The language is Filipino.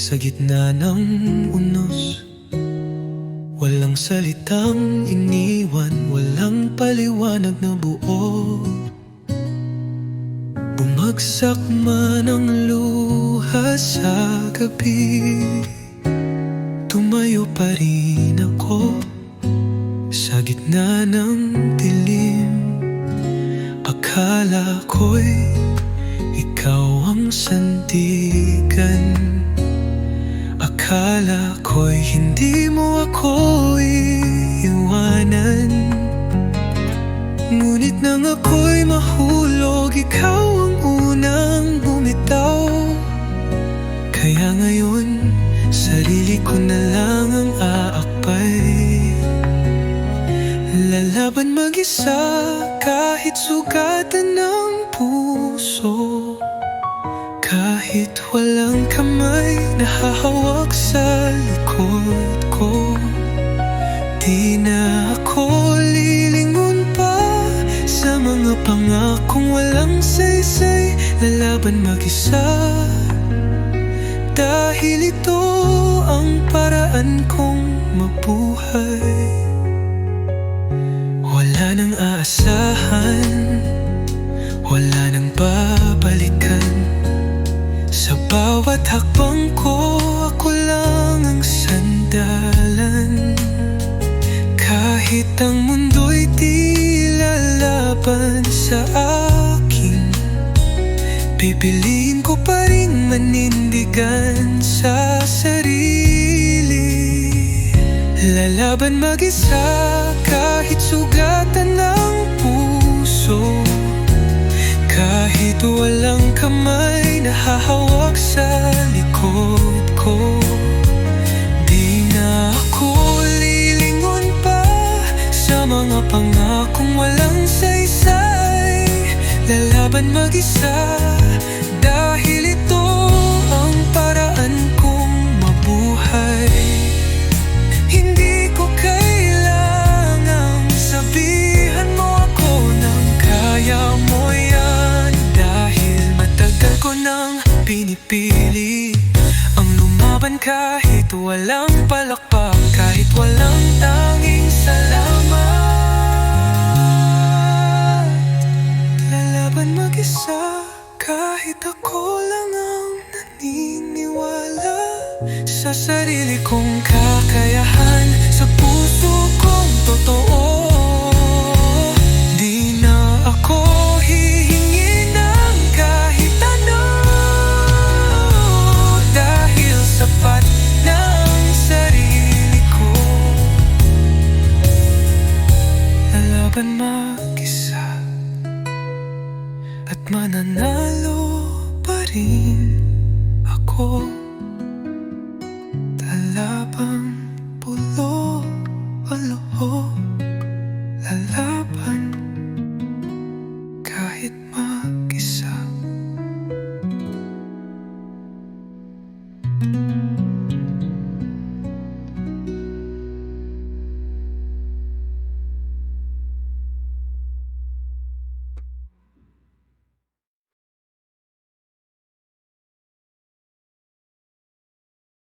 Sa gitna ng unos Walang salitang iniwan Walang paliwanag na buo. Bumagsak man ang luha sa gabi Tumayo pa rin ako Sa gitna ng dilim. Akala ko'y ikaw ang sandigan Akala ko'y hindi mo ako iiwanan. Ngunit nang ako'y mahulog Ikaw ang unang bumitaw. Kaya ngayon Sarili ko na lang ang aakbay. Lalaban mag-isa Kahit sugatan ng puso Kahit walang kamay Nahahawak sa likod ko. Di na ako lilingon pa Sa mga pangakong walang saysay Lalaban mag-isa. Dahil ito ang paraan kong mabuhay. Wala nang aasahan Wala bawat hakbang ko Ako lang ang sandalan. Kahit ang mundo'y di lalaban sa akin Pipiliin ko pa rin manindigan sa sarili. Lalaban mag-isa kahit sugatan ng puso. Kahit walang Lalaban mag-isa. Dahil ito ang paraan kong mabuhay. Hindi ko kailangang sabihan mo ako ng kaya mo yan. Dahil matagal ko nang pinipili Ang lumaban kahit walang palakpak Kahit walang tanging salamat Sa sarili kong kakayahan. Sa puso kong totoo Di ako hihingi ng kahit ano. Dahil sapat ng sarili ko. Lalaban mag-isa At mananalo pa rin ako come.